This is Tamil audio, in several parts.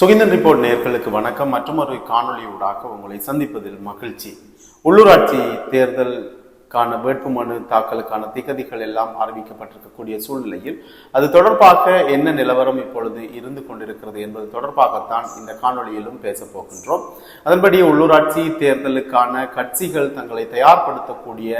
சுகிந்தன் ரிப்போர்ட் நேர்களுக்கு வணக்கம். மற்றும் ஒரு காணொளி ஊடாக உங்களை சந்திப்பதில் மகிழ்ச்சி. உள்ளூராட்சி தேர்தல் தேர்தலுக்கான வேட்புமனு தாக்கலுக்கான திகதிகள் எல்லாம் அறிவிக்கப்பட்டிருக்கக்கூடிய சூழ்நிலையில் அது தொடர்பாக என்ன நிலவரம் இப்பொழுது இருந்து கொண்டிருக்கிறது என்பது தொடர்பாகத்தான் இந்த காணொளியிலும் பேசப் போகின்றோம். அதன்படி உள்ளூராட்சி தேர்தலுக்கான கட்சிகள் தங்களை தயார்படுத்தக்கூடிய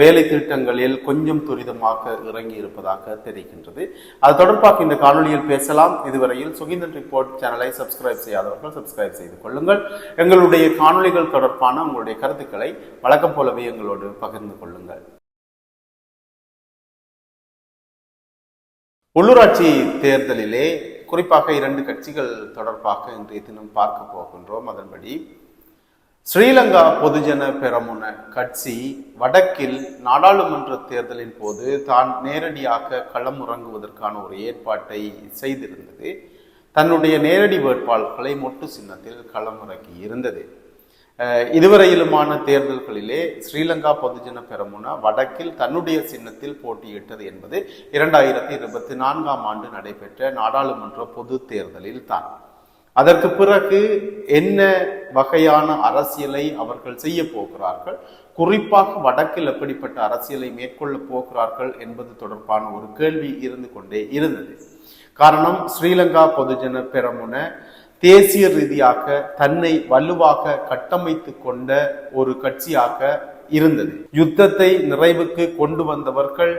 வேலை திட்டங்களில் கொஞ்சம் துரிதமாக இறங்கி இருப்பதாக தெரிகின்றது. அது தொடர்பாக இந்த காணொளியில் பேசலாம். இதுவரையில் சுகிந்தன் ரிப்போர்ட் சேனலை சப்ஸ்கிரைப் செய்யாதவர்கள் சப்ஸ்கிரைப் செய்து கொள்ளுங்கள். எங்களுடைய காணொளிகள் தொடர்பான உங்களுடைய கருத்துக்களை வழக்கம் போலவே எங்களோடு பகிர்ந்து கொள்ளுங்கள். உள்ளூராட்சி தேர்தலிலே குறிப்பாக இரண்டு கட்சிகள் தொடர்பாக இன்றைய தினம் பார்க்க போகின்றோம். அதன்படி ஸ்ரீலங்கா பொதுஜன பெரமுன கட்சி வடக்கில் நாடாளுமன்ற தேர்தலின் போது தான் நேரடியாக களமுறங்குவதற்கான ஒரு ஏற்பாட்டை செய்திருந்தது. தன்னுடைய நேரடி வேட்பாளர்களை மொட்டு சின்னத்தில் களமிறக்கி இருந்தது இதுவரையிலுமான தேர்தல்களிலே ஸ்ரீலங்கா பொதுஜன பெரமுன வடக்கில் தன்னுடைய சின்னத்தில் போட்டியிட்டது என்பது இரண்டாயிரத்தி இருபத்தி நான்காம் ஆண்டு நடைபெற்ற நாடாளுமன்ற பொது தேர்தலில் தான். அதற்கு பிறகு என்ன வகையான அரசியலை அவர்கள் செய்ய போகிறார்கள்? குறிப்பாக வடக்கில் எப்படிப்பட்ட அரசியலை மேற்கொள்ள போகிறார்கள் என்பது தொடர்பான ஒரு கேள்வி இருந்து கொண்டே இருந்தது. காரணம் ஸ்ரீலங்கா பொதுஜன பெரமுன தேசிய ரீதியாக தன்னை வலுவாக கட்டமைத்து கொண்ட ஒரு கட்சியாக இருந்தது. யுத்தத்தை நிறைவுக்கு கொண்டு வந்தவர்கள்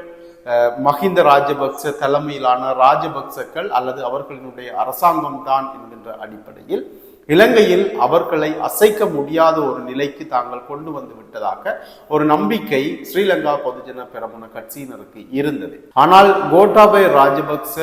மஹிந்த ராஜபக்ச தலைமையிலான ராஜபக்சக்கள் அல்லது அவர்களினுடைய அரசாங்கம் தான் என்கின்ற அடிப்படையில் இலங்கையில் அவர்களை அசைக்க முடியாத ஒரு நிலைக்கு தாங்கள் கொண்டு வந்து விட்டதாக ஒரு நம்பிக்கை ஸ்ரீலங்கா பொதுஜன பெரமுன கட்சியினருக்கு இருந்தது. ஆனால் கோட்டாபய ராஜபக்ச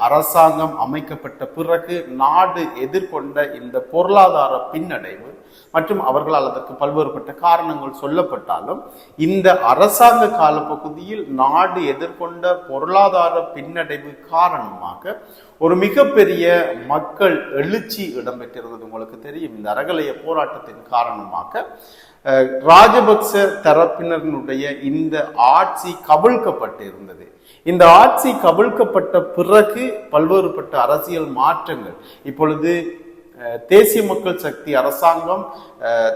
அரசாங்கம் அமைக்கப்பட்ட பிறகு நாடு எதிர்கொண்ட இந்த பொருளாதார பின்னடைவு மற்றும் அவர்களால் அதற்கு பல்வேறுபட்ட காரணங்கள் சொல்லப்பட்டாலும் இந்த அரசாங்க காலப்பகுதியில் நாடு எதிர்கொண்ட பொருளாதார பின்னடைவு காரணமாக ஒரு மிகப்பெரிய மக்கள் எழுச்சி இடம்பெற்றிருந்தது. உங்களுக்கு தெரியும் இந்த அறகலைய போராட்டத்தின் காரணமாக ராஜபக்ச தரப்பினரினுடைய இந்த ஆட்சி கவிழ்க்கப்பட்டிருந்தது. இந்த ஆட்சி கவிழ்க்கப்பட்ட பிறகு பல்வேறுபட்ட அரசியல் மாற்றங்கள் இப்பொழுது தேசிய மக்கள் சக்தி அரசாங்கம்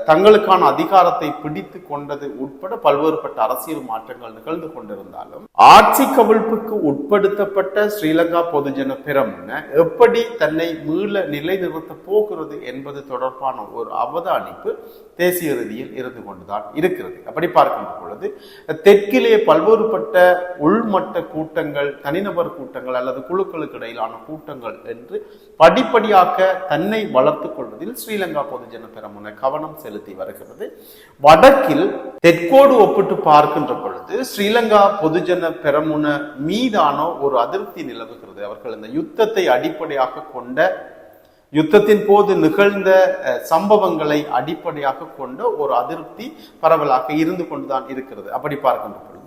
தங்களுக்கான அதிகாரத்தை பிடித்து கொண்டது உட்பட பல்வேறுபட்ட அரசியல் மாற்றங்கள் நிகழ்ந்து கொண்டிருந்தாலும் ஆட்சி கவிழ்ப்புக்கு உட்படுத்தப்பட்ட ஸ்ரீலங்கா பொதுஜன பெரமுன எப்படி தன்னை மீள நிலைநிறுத்த போகிறது என்பது தொடர்பான ஒரு அவதானிப்பு தேசிய ரீதியில் இருந்து கொண்டுதான் இருக்கிறது. அப்படி பார்க்கின்ற பொழுது தெற்கிலே பல்வேறுபட்ட உள்மட்ட கூட்டங்கள் தனிநபர் கூட்டங்கள் அல்லது குழுக்களுக்கு இடையிலான கூட்டங்கள் என்று படிப்படியாக தன்னை வளர்த்து கொள்வதில் ஸ்ரீலங்கா பொதுஜன பெரமுன கவனம் செலுத்தி வருகிறது. வடக்கில் தெற்கோடு ஒப்பிட்டு பார்க்கின்ற பொழுது ஸ்ரீலங்கா பொதுஜன பெரமுன மீதான ஒரு அதிருப்தி நிலவுகிறது. அவர்கள் இந்த யுத்தத்தை அடிப்படையாக கொண்ட யுத்தத்தின் போது நிகழ்ந்த சம்பவங்களை அடிப்படையாக கொண்ட ஒரு அதிருப்தி பரவலாக இருந்து கொண்டுதான் இருக்கிறது. அப்படி பார்க்கின்ற பொழுது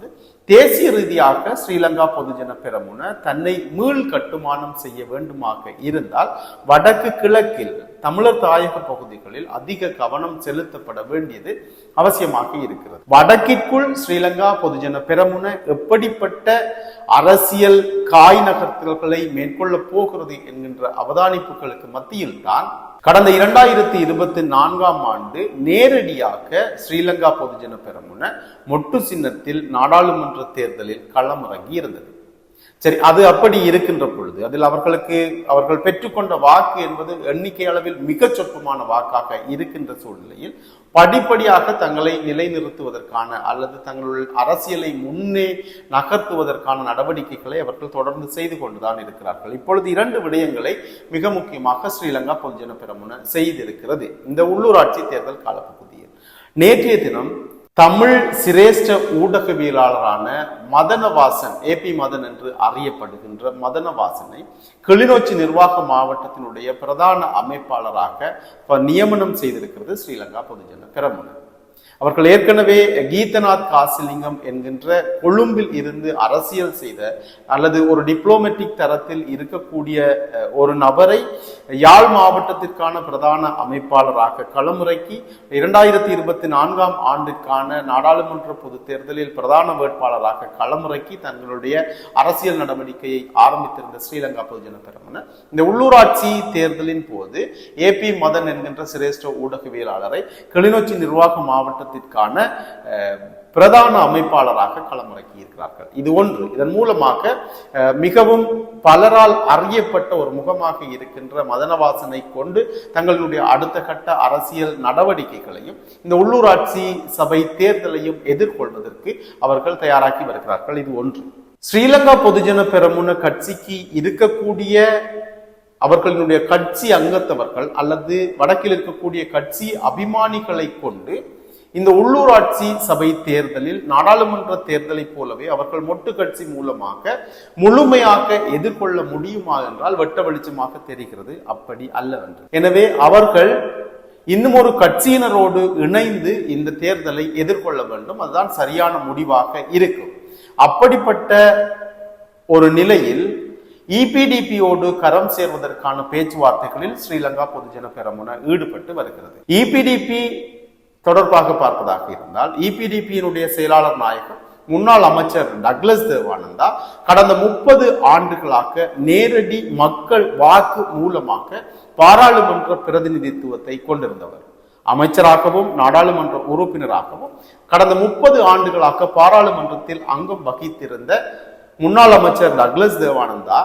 தேசிய ரீதியாக ஸ்ரீலங்கா பொதுஜன பெரமுன தன்னை மீள் கட்டுமானம் செய்ய வேண்டுமாக இருந்தால் வடக்கு கிழக்கில் தமிழர் தாயக பகுதிகளில் அதிக கவனம் செலுத்தப்பட வேண்டியது அவசியமாக இருக்கிறது. வடக்கிற்குள் ஸ்ரீலங்கா பொதுஜன பெரமுன எப்படிப்பட்ட அரசியல் காய் நகர்த்தல்களை மேற்கொள்ள போகிறது என்கின்ற அவதானிப்புகளுக்கு மத்தியில் தான் கடந்த இரண்டாயிரத்தி இருபத்தி நான்காம் ஆண்டு நேரடியாக ஸ்ரீலங்கா பொதுஜன பெரமுன மொட்டு சின்னத்தில் நாடாளுமன்ற தேர்தலில் களமிறங்கி இருந்தது சரி அது அப்படி இருக்கின்ற பொழுது அதில் அவர்களுக்கு அவர்கள் பெற்றுக்கொண்ட வாக்கு என்பது எண்ணிக்கை அளவில் மிக சொற்பமான வாக்காக இருக்கின்ற சூழ்நிலையில் படிப்படியாக தங்களை நிலைநிறுத்துவதற்கான அல்லது தங்களுடைய அரசியலை முன்னே நகர்த்துவதற்கான நடவடிக்கைகளை அவர்கள் தொடர்ந்து செய்து கொண்டுதான் இருக்கிறார்கள். இப்பொழுது இரண்டு விடயங்களை மிக முக்கியமாக ஸ்ரீலங்கா பொதுஜன பெரமுன செய்திருக்கிறது. இந்த உள்ளூராட்சி தேர்தல் காலப்பகுதியில் நேற்றைய தினம் தமிழ் சிரேஷ்ட ஊடகவியலாளரான மதனவாசன் ஏ பி மதன் என்று அறியப்படுகின்ற மதனவாசனை கிளிநொச்சி நிர்வாக மாவட்டத்தினுடைய பிரதான அமைப்பாளராக நியமனம் செய்திருக்கிறது ஸ்ரீலங்கா பொதுஜன பெரமுன. அவர்கள் ஏற்கனவே கீதநாத் காசிலிங்கம் என்கின்ற கொழும்பில் இருந்து அரசியல் செய்த அல்லது ஒரு டிப்ளோமேட்டிக் தரத்தில் இருக்கக்கூடிய ஒரு நபரை யாழ் மாவட்டத்திற்கான பிரதான அமைப்பாளராக களமுறைக்கு இரண்டாயிரத்தி இருபத்தி நான்காம் ஆண்டுக்கான நாடாளுமன்ற பொதுத் தேர்தலில் பிரதான வேட்பாளராக களமுறைக்கு தங்களுடைய அரசியல் நடவடிக்கையை ஆரம்பித்திருந்த ஸ்ரீலங்கா பொதுஜன பெருமன இந்த உள்ளூராட்சி தேர்தலின் போது ஏபி மதன் என்கின்ற சிரேஷ்ட ஊடகவியலாளரை கிளிநொச்சி நிர்வாக மாவட்டத்தில் அஹ், பிரதான அமைப்பாளராக களமிறக்கி இருக்கிறார்கள் இது ஒன்று. இதன் மூலமாக மிகவும் பலரால் அறியப்பட்ட ஒரு முகமாக இருக்கின்ற மதனவாசனை கொண்டு தங்களுடைய அடுத்த கட்ட அரசியல் நடவடிக்கைகளையும் இந்த உள்ளூராட்சி சபை தேர்தலையும் எதிர்கொள்வதற்கு அவர்கள் தயாராக்கி வருகிறார்கள். இது ஒன்று. ஸ்ரீலங்கா பொதுஜன பெரமுன கட்சிக்கு இருக்கக்கூடிய அவர்களுடைய கட்சி அங்கத்தவர்கள் அல்லது வடக்கில் இருக்கக்கூடிய கட்சி அபிமானிகளை கொண்டு இந்த உள்ளூராட்சி சபை தேர்தலில் நாடாளுமன்ற தேர்தலைப் போலவே அவர்கள் மொட்டு கட்சி மூலமாக முழுமையாக எதிர்கொள்ள முடியுமா என்றால் வெட்ட வெளிச்சமாக தெரிகிறது. அப்படி அல்லவென்று. எனவே அவர்கள் இன்னும் ஒரு கட்சியினரோடு இணைந்து இந்த தேர்தலை எதிர்கொள்ள வேண்டும். அதுதான் சரியான முடிவாக இருக்கும். அப்படிப்பட்ட ஒரு நிலையில் இபிடிபியோடு கரம் சேர்வதற்கான பேச்சுவார்த்தைகளில் ஸ்ரீலங்கா பொதுஜன பெரமுன ஈடுபட்டு வருகிறது. இபிடிபி தொடர்பாக பார்ப்பதாக இருந்தால் இபிடிபியினுடைய செயலாளர் நாயகம் முன்னாள் அமைச்சர் டக்ளஸ் தேவானந்தா கடந்த முப்பது ஆண்டுகளாக நேரடி மக்கள் வாக்கு மூலமாக பாராளுமன்ற பிரதிநிதித்துவத்தை கொண்டிருந்தவர். அமைச்சராகவும் நாடாளுமன்ற உறுப்பினராகவும் கடந்த முப்பது ஆண்டுகளாக பாராளுமன்றத்தில் அங்கம் வகித்திருந்த முன்னாள் அமைச்சர் டக்ளஸ் தேவானந்தா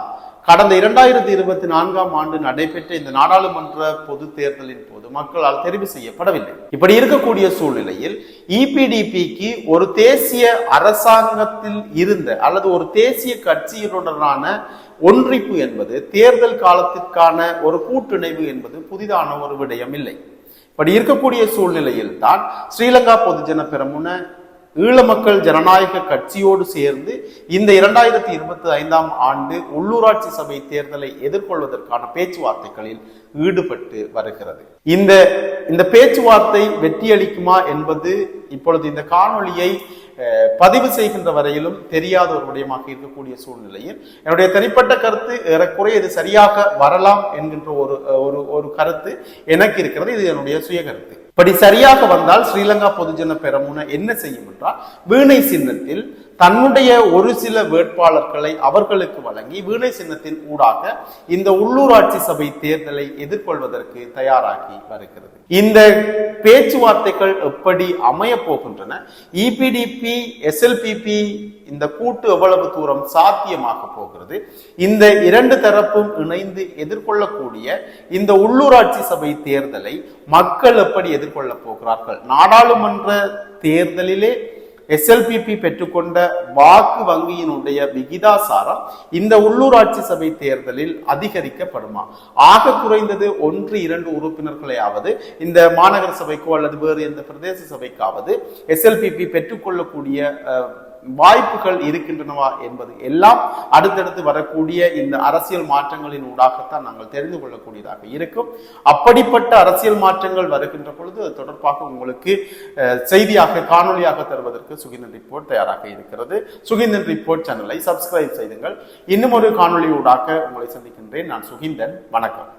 கடந்த இரண்டாயிரத்தி இருபத்தி நான்காம் ஆண்டு நடைபெற்ற இந்த நாடாளுமன்ற பொது தேர்தலின் போது மக்களால் தெரிவு செய்யப்படவில்லை. இப்படி இருக்கக்கூடிய சூழ்நிலையில் இபிடிபிக்கு ஒரு தேசிய அரசாங்கத்தில் இருந்த அல்லது ஒரு தேசிய கட்சியினுடனான ஒன்றிப்பு என்பது தேர்தல் காலத்திற்கான ஒரு கூட்டிணைவு என்பது புதிதான ஒரு விடயம் இல்லை இப்படி இருக்கக்கூடிய சூழ்நிலையில் தான் ஸ்ரீலங்கா பொதுஜன பெரமுன ஈழ மக்கள் ஜனநாயக கட்சியோடு சேர்ந்து இந்த இரண்டாயிரத்தி இருபத்தி ஐந்தாம் ஆண்டு உள்ளூராட்சி சபை தேர்தலை எதிர்கொள்வதற்கான பேச்சுவார்த்தைகளில் ஈடுபட்டு வருகிறது. இந்த இந்த பேச்சுவார்த்தை வெற்றியளிக்குமா என்பது இப்பொழுது இந்த காணொளியை பதிவு செய்கின்ற வரையிலும் தெரியாத ஒரு விடயமாக இருக்கக்கூடிய சூழ்நிலையில் என்னுடைய தனிப்பட்ட கருத்து ஏறக்குறைய இது சரியாக வரலாம் என்கின்ற ஒரு ஒரு ஒரு கருத்து எனக்கு இருக்கிறது. இது என்னுடைய சுய கருத்து இப்படி சரியாக வந்தால் ஸ்ரீலங்கா பொதுஜன பெரமுன என்ன செய்யும் என்றால் வீணை சின்னத்தில் தன்னுடைய ஒரு சில வேட்பாளர்களை அவர்களுக்கு வழங்கி வீணை சின்னத்தின் ஊடாக இந்த உள்ளூராட்சி சபை தேர்தலை எதிர்கொள்வதற்கு தயாராகி வருகிறது. இந்த பேச்சுவார்த்தைகள் எப்படி அமைய போகின்றன? இபிடிபி எஸ்எல்பிபி இந்த கூட்டு எவ்வளவு தூரம் சாத்தியமாக போகிறது? இந்த இரண்டு தரப்பும் இணைந்து எதிர்கொள்ளக்கூடிய இந்த உள்ளூராட்சி சபை தேர்தலை மக்கள் எப்படி எதிர்கொள்ள போகிறார்கள்? நாடாளுமன்ற தேர்தலிலே எஸ்எல்பிபி பெற்றுக்கொண்ட வாக்கு வங்கியினுடைய விகிதாசாரம் இந்த உள்ளூராட்சி சபை தேர்தலில் அதிகரிக்கப்படுமா? ஆக குறைந்தது ஒன்று இரண்டு உறுப்பினர்களையாவது இந்த மாநகர சபைக்கோ அல்லது வேறு எந்த பிரதேச சபைக்காவது எஸ்எல்பிபி பெற்றுக்கொள்ளக்கூடிய வாய்ப்புகள் இருக்கின்றனவா என்பது எல்லாம் அடுத்தடுத்து வரக்கூடிய இந்த அரசியல் மாற்றங்களின் ஊடாகத்தான் நாங்கள் தெரிந்து கொள்ளக்கூடியதாக இருக்கும். அப்படிப்பட்ட அரசியல் மாற்றங்கள் வருகின்ற பொழுது அது தொடர்பாக உங்களுக்கு செய்தியாக காணொளியாக தருவதற்கு சுகிந்தன் ரிப்போர்ட் தயாராக இருக்கிறது. சுகிந்தன் ரிப்போர்ட் சேனலை சப்ஸ்கிரைப் செய்துங்கள். இன்னும் ஒரு காணொலி ஊடாக உங்களை சந்திக்கின்றேன் நான் சுகிந்தன். வணக்கம்.